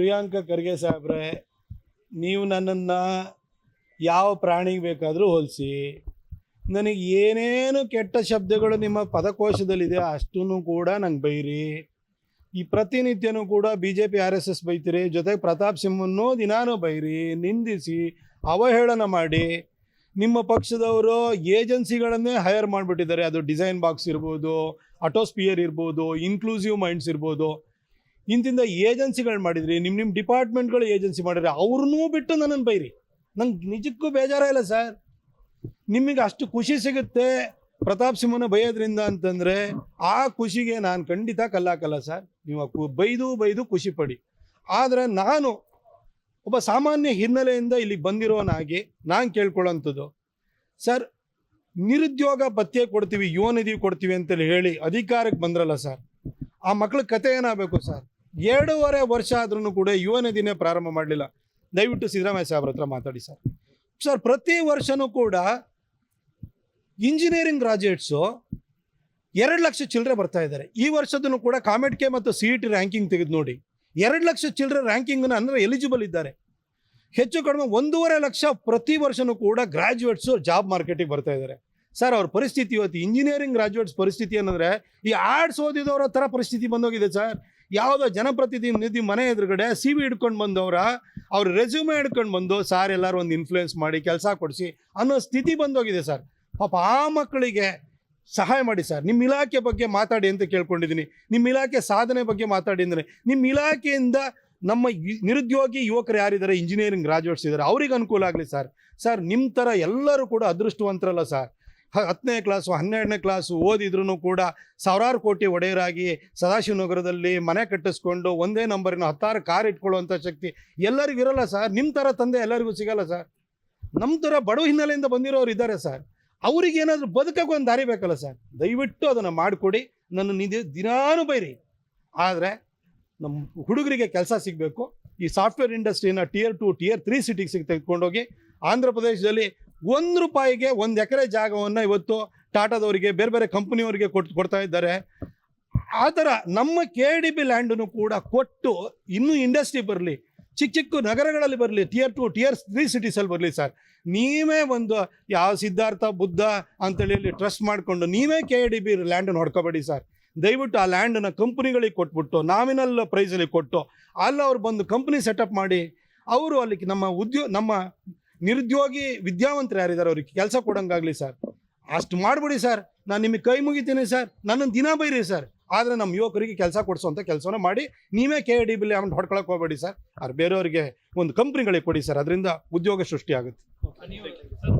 ಪ್ರಿಯಾಂಕಾ ಖರ್ಗೆ ಸಾಹೇಬ್ರೆ, ನೀವು ನನ್ನನ್ನು ಯಾವ ಪ್ರಾಣಿಗೆ ಬೇಕಾದರೂ ಹೋಲಿಸಿ. ನನಗೆ ಏನೇನು ಕೆಟ್ಟ ಶಬ್ದಗಳು ನಿಮ್ಮ ಪದಕೋಶದಲ್ಲಿದೆ ಅಷ್ಟೂ ಕೂಡ ನಂಗೆ ಬೈರಿ. ಈ ಪ್ರತಿನಿತ್ಯನೂ ಕೂಡ B J P R S S ಬೈತೀರಿ, ಜೊತೆಗೆ ಪ್ರತಾಪ್ ಸಿಂಹನ್ನು ದಿನಾನೂ ಬೈರಿ, ನಿಂದಿಸಿ, ಅವಹೇಳನ ಮಾಡಿ. ನಿಮ್ಮ ಪಕ್ಷದವರು ಏಜೆನ್ಸಿಗಳನ್ನೇ ಹೈರ್ ಮಾಡಿಬಿಟ್ಟಿದ್ದಾರೆ. ಅದು ಡಿಸೈನ್ ಬಾಕ್ಸ್ ಇರ್ಬೋದು ಅಟೋಸ್ಪಿಯರ್ ಇರ್ಬೋದು ಇನ್ಕ್ಲೂಸಿವ್ ಮೈಂಡ್ಸ್ ಇರ್ಬೋದು. ಇಂತಿಂದ ಏಜೆನ್ಸಿಗಳು ಮಾಡಿದ್ರಿ ನಿಮ್ಮ ನಿಮ್ಮ ಡಿಪಾರ್ಟ್ಮೆಂಟ್ಗಳು ಏಜೆನ್ಸಿ ಮಾಡಿದ್ರಿ ಅವ್ರನ್ನೂ ಬಿಟ್ಟು ನನ್ನನ್ನು ಬೈರಿ. ನಂಗೆ ನಿಜಕ್ಕೂ ಬೇಜಾರ ಇಲ್ಲ ಸರ್. ನಿಮಗೆ ಅಷ್ಟು ಖುಷಿ ಸಿಗುತ್ತೆ ಪ್ರತಾಪ್ ಸಿಂಹನ ಬೈಯೋದ್ರಿಂದ ಅಂತಂದರೆ ಆ ಖುಷಿಗೆ ನಾನು ಖಂಡಿತ ಕಲ್ಲಾಕಲ್ಲ ಸರ್. ನೀವು ಬೈದು ಬೈದು ಖುಷಿ ಪಡಿ. ಆದರೆ ನಾನು ಒಬ್ಬ ಸಾಮಾನ್ಯ ಹಿನ್ನೆಲೆಯಿಂದ ಇಲ್ಲಿಗೆ ಬಂದಿರೋನಾಗಿ ನಾನು ಕೇಳ್ಕೊಳ್ಳೋಂಥದ್ದು. ಸರ್, ನಿರುದ್ಯೋಗ ಭತ್ಯೆ ಕೊಡ್ತೀವಿ, ಯುವ ನಿಧಿ ಕೊಡ್ತೀವಿ ಅಂತೇಳಿ ಹೇಳಿ ಅಧಿಕಾರಕ್ಕೆ ಬಂದ್ರಲ್ಲ ಸರ್. ಆ ಮಕ್ಕಳ ಕತೆ ಏನಾಗಬೇಕು ಸರ್? ಎರಡೂವರೆ ವರ್ಷ ಆದ್ರೂ ಕೂಡ ಯುವ ನಿಧಿನೇ ಪ್ರಾರಂಭ ಮಾಡಲಿಲ್ಲ. ದಯವಿಟ್ಟು ಸಿದ್ದರಾಮಯ್ಯ ಸಾಹೇಬ್ರ ಹತ್ರ ಮಾತಾಡಿ ಸರ್. ಸರ್, ಪ್ರತಿ ವರ್ಷನೂ ಕೂಡ ಇಂಜಿನಿಯರಿಂಗ್ ಗ್ರಾಜುಯೇಟ್ಸು ಎರಡು ಲಕ್ಷ ಚಿಲ್ಲರೆ ಬರ್ತಾ ಇದ್ದಾರೆ. ಈ ವರ್ಷದೂ ಕೂಡ ಕಾಮೆಟ್ಕೆ ಮತ್ತು ಸಿ ಇ ಟಿ ರ್ಯಾಂಕಿಂಗ್ ತೆಗೆದು ನೋಡಿ. ಎರಡು ಲಕ್ಷ ಚಿಲ್ಲರೆ ರ್ಯಾಂಕಿಂಗ್ನ ಅಂದರೆ ಎಲಿಜಿಬಲ್ ಇದ್ದಾರೆ. ಹೆಚ್ಚು ಕಡಿಮೆ ಒಂದೂವರೆ ಲಕ್ಷ ಪ್ರತಿ ವರ್ಷನೂ ಕೂಡ ಗ್ರಾಜುಯೇಟ್ಸು ಜಾಬ್ ಮಾರ್ಕೆಟಿಗೆ ಬರ್ತಾ ಇದ್ದಾರೆ. ಸರ್, ಅವ್ರ ಪರಿಸ್ಥಿತಿ ಇವತ್ತು ಇಂಜಿನಿಯರಿಂಗ್ ಗ್ರಾಜುಯೇಟ್ಸ್ ಪರಿಸ್ಥಿತಿ ಏನಂದರೆ, ಈ ಆರ್ಟ್ಸ್ ಓದಿದವರ ಥರ ಪರಿಸ್ಥಿತಿ ಬಂದೋಗಿದೆ ಸರ್. ಯಾವುದೋ ಜನಪ್ರತಿನಿಧಿ ಮನೆ ಎದುರುಗಡೆ ಸಿ ವಿ ಹಿಡ್ಕೊಂಡು ಬಂದವರ, ಅವ್ರ ರೆಸ್ಯೂಮೆ ಹಿಡ್ಕೊಂಡು ಬಂದು ಸಾರ್, ಎಲ್ಲರೂ ಒಂದು ಇನ್ಫ್ಲುಯೆನ್ಸ್ ಮಾಡಿ, ಕೆಲಸ ಕೊಡಿಸಿ ಅನ್ನೋ ಸ್ಥಿತಿ ಬಂದೋಗಿದೆ ಸರ್. ಪಾಪ ಆ ಮಕ್ಕಳಿಗೆ ಸಹಾಯ ಮಾಡಿ ಸರ್. ನಿಮ್ಮ ಇಲಾಖೆ ಬಗ್ಗೆ ಮಾತಾಡಿ ಅಂತ ಕೇಳ್ಕೊಂಡಿದ್ದೀನಿ. ನಿಮ್ಮ ಇಲಾಖೆ ಸಾಧನೆ ಬಗ್ಗೆ ಮಾತಾಡಿ ಅಂದರೆ ನಿಮ್ಮ ಇಲಾಖೆಯಿಂದ ನಮ್ಮ ನಿರುದ್ಯೋಗಿ ಯುವಕರು ಯಾರಿದ್ದಾರೆ? ಇಂಜಿನಿಯರಿಂಗ್ ಗ್ರಾಜುಯೇಟ್ಸ್ ಇದ್ದಾರೆ. ಅವ್ರಿಗೆ ಅನುಕೂಲ ಆಗಲಿ ಸರ್. ಸರ್ ನಿಮ್ಮ ಥರ ಎಲ್ಲರೂ ಕೂಡ ಅದೃಷ್ಟವಂತರಲ್ಲ ಸರ್. ಹತ್ತನೇ ಕ್ಲಾಸು ಹನ್ನೆರಡನೇ ಕ್ಲಾಸು ಓದಿದ್ರೂ ಕೂಡ ಸಾವಿರಾರು ಕೋಟಿ ಒಡೆಯರಾಗಿ ಸದಾಶಿವನಗರದಲ್ಲಿ ಮನೆ ಕಟ್ಟಿಸ್ಕೊಂಡು ಒಂದೇ ನಂಬರಿನ ಹತ್ತಾರು ಕಾರ್ ಇಟ್ಕೊಳ್ಳುವಂಥ ಶಕ್ತಿ ಎಲ್ಲರಿಗೂ ಇರಲ್ಲ ಸರ್ ನಿಮ್ಮ ಥರ ತಂದೆ ಎಲ್ಲರಿಗೂ ಸಿಗಲ್ಲ ಸರ್ ನಮ್ಮ ಥರ ಬಡವ ಹಿನ್ನೆಲೆಯಿಂದ ಬಂದಿರೋರು ಇದ್ದಾರೆ ಸರ್ ಅವ್ರಿಗೆ ಏನಾದರೂ ಬದುಕಕ್ಕೆ ಒಂದು ದಾರಿ ಬೇಕಲ್ಲ ಸರ್ ದಯವಿಟ್ಟು ಅದನ್ನು ಮಾಡಿಕೊಡಿ. ನನ್ನ ನಿಧಿ ದಿನಾನು ಬೈರಿ. ಆದರೆ ನಮ್ಮ ಹುಡುಗರಿಗೆ ಕೆಲಸ ಸಿಗಬೇಕು. ಈ ಸಾಫ್ಟ್ವೇರ್ ಇಂಡಸ್ಟ್ರಿನ ಟಿಯರ್ ಟು ಟಿಯರ್ ತ್ರೀ ಸಿಟಿಗೆ ತೆಗೆದುಕೊಂಡೋಗಿ ಆಂಧ್ರ ಪ್ರದೇಶದಲ್ಲಿ ಒಂದು ರೂಪಾಯಿಗೆ ಒಂದು ಎಕರೆ ಜಾಗವನ್ನು ಇವತ್ತು ಟಾಟಾದವರಿಗೆ, ಬೇರೆ ಬೇರೆ ಕಂಪ್ನಿಯವರಿಗೆ ಕೊಟ್ಟು ಕೊಡ್ತಾ ಇದ್ದಾರೆ. ಆ ಥರ ನಮ್ಮ ಕೆ ಡಿ ಬಿ ಲ್ಯಾಂಡನ್ನು ಕೂಡ ಕೊಟ್ಟು ಇನ್ನೂ ಇಂಡಸ್ಟ್ರಿ ಬರಲಿ ಚಿಕ್ಕ ಚಿಕ್ಕ ನಗರಗಳಲ್ಲಿ ಬರಲಿ ಟಿಯರ್ ಟು ಟಿಯರ್ ತ್ರೀ ಸಿಟೀಸಲ್ಲಿ ಬರಲಿ ಸರ್. ನೀವೇ ಒಂದು ಯಾವ ಸಿದ್ಧಾರ್ಥ, ಬುದ್ಧ ಅಂತೇಳಿ ಇಲ್ಲಿ ಟ್ರಸ್ಟ್ ಮಾಡಿಕೊಂಡು ನೀವೇ ಕೆ ಡಿ ಬಿ ಲ್ಯಾಂಡನ್ನು ಹೊಡ್ಕೋಬೇಡಿ ಸರ್. ದಯವಿಟ್ಟು ಆ ಲ್ಯಾಂಡನ್ನು ಕಂಪ್ನಿಗಳಿಗೆ ಕೊಟ್ಬಿಟ್ಟು, ನಾಮಿನಲ್ ಪ್ರೈಸಲ್ಲಿ ಕೊಟ್ಟು, ಅಲ್ಲಿ ಅವ್ರು ಬಂದು ಕಂಪ್ನಿ ಸೆಟಪ್ ಮಾಡಿ, ಅವರು ಅಲ್ಲಿ ನಮ್ಮ ಉದ್ಯೋ, ನಮ್ಮ ನಿರುದ್ಯೋಗಿ ವಿದ್ಯಾವಂತರು ಯಾರಿದ್ದಾರೆ ಅವ್ರಿಗೆ ಕೆಲಸ ಕೊಡೋಂಗಾಗಲಿ ಸರ್. ಅಷ್ಟು ಮಾಡಿಬಿಡಿ ಸರ್. ನಾನು ನಿಮಗೆ ಕೈ ಮುಗಿತೀನಿ ಸರ್. ನನ್ನನ್ನು ದಿನ ಬೈರಿ ಸರ್. ಆದರೆ ನಮ್ಮ ಯುವಕರಿಗೆ ಕೆಲಸ ಕೊಡಿಸೋಂಥ ಕೆಲಸನ ಮಾಡಿ ನೀವೇ ಕೆ ಡಿ ಬಿಲ್ ಅಮೌಂಟ್ ಹೊಡ್ಕೊಳಕ್ಕೆ ಹೋಗಬೇಡಿ ಸರ್. ಅವ್ರು ಬೇರೆಯವರಿಗೆ ಒಂದು ಕಂಪ್ನಿಗಳಿಗೆ ಕೊಡಿ ಸರ್. ಅದರಿಂದ ಉದ್ಯೋಗ ಸೃಷ್ಟಿ ಆಗುತ್ತೆ